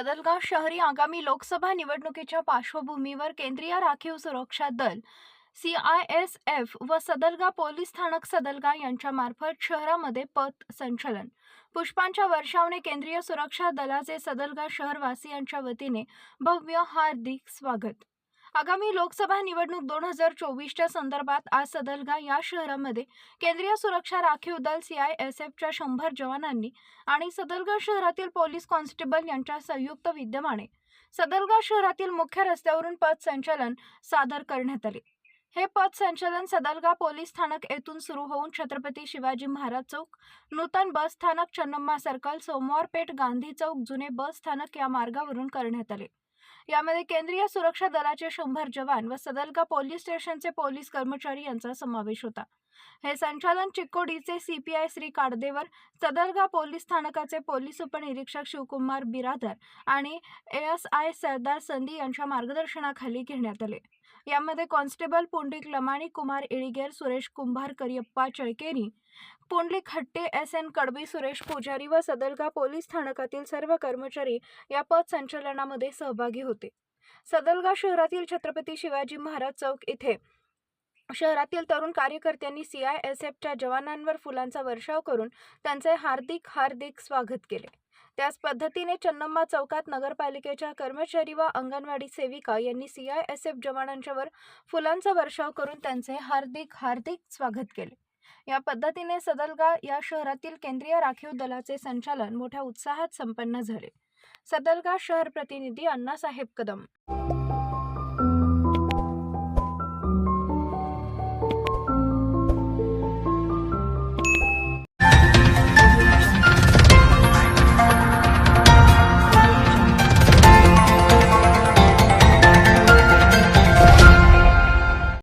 सदलगा शहरी आगामी लोकसभा निवडणुकीच्या पार्श्वभूमीवर केंद्रीय राखीव सुरक्षा दल सी आय एस एफ व सदलगा पोलीस स्थानक सदलगा यांच्यामार्फत शहरामध्ये पथ संचलन. पुष्पांच्या वर्षावने केंद्रीय सुरक्षा दलाचे सदलगा शहरवासियांच्या वतीने भव्य हार्दिक स्वागत. आगामी लोकसभा निवडणूक दोन हजार चोवीसच्या संदर्भात आज सदलगा या शहरामध्ये केंद्रीय सुरक्षा राखीव दल सी आय एस एफच्या शंभर जवानांनी आणि सदलगा शहरातील पोलीस कॉन्स्टेबल यांच्या संयुक्त विद्यमाने सदलगा शहरातील मुख्य रस्त्यावरून पथसंचलन सादर करण्यात आले. हे पथ संचलन सदलगा पोलीस स्थानक येथून सुरू होऊन छत्रपती शिवाजी महाराज चौक नूतन बस स्थानक चन्नम्मा सर्कल सोमवारपेठ गांधी चौक जुने बस स्थानक या मार्गावरून करण्यात आले. यामध्ये केंद्रीय सुरक्षा दलाचे शंभर जवान व सदलगा पोलीस स्टेशनचे पोलीस कर्मचारी यांचा समावेश होता. हे संचालन चिक्कोडीचे सीपीआय श्री काडदेवर सदलगा पोलीस स्थानकाचे पोलीस उपनिरीक्षक शिवकुमार बिरादर आणि एएसआय सरदार संधी यांच्या मार्गदर्शनाखाली घेण्यात आले. यामध्ये constable Pundalik Lamani Kumar Iliger Suresh Kumbhar Kariyappa Chalkeri Pundalik Hatte S N Kadbi Suresh Pujari व सदलगा पोलीस स्थानकातील सर्व कर्मचारी या पद संचलनामध्ये सहभागी होते. सदलगा शहरातील छत्रपती शिवाजी महाराज चौक इथे शहरातील तरुण कार्यकर्त्यांनी सी आय एस एफच्या जवानांवर फुलांचा वर्षाव करून त्यांचे हार्दिक हार्दिक स्वागत केले. त्याच पद्धतीने चन्नम्मा चौकात नगरपालिकेच्या कर्मचारी व अंगणवाडी सेविका यांनी सी आय एस एफ जवानांच्यावर फुलांचा वर्षाव करून त्यांचे हार्दिक हार्दिक स्वागत केले. या पद्धतीने सदलगा या शहरातील केंद्रीय राखीव दलाचे संचालन मोठ्या उत्साहात संपन्न झाले. सदलगा शहर प्रतिनिधी अण्णासाहेब कदम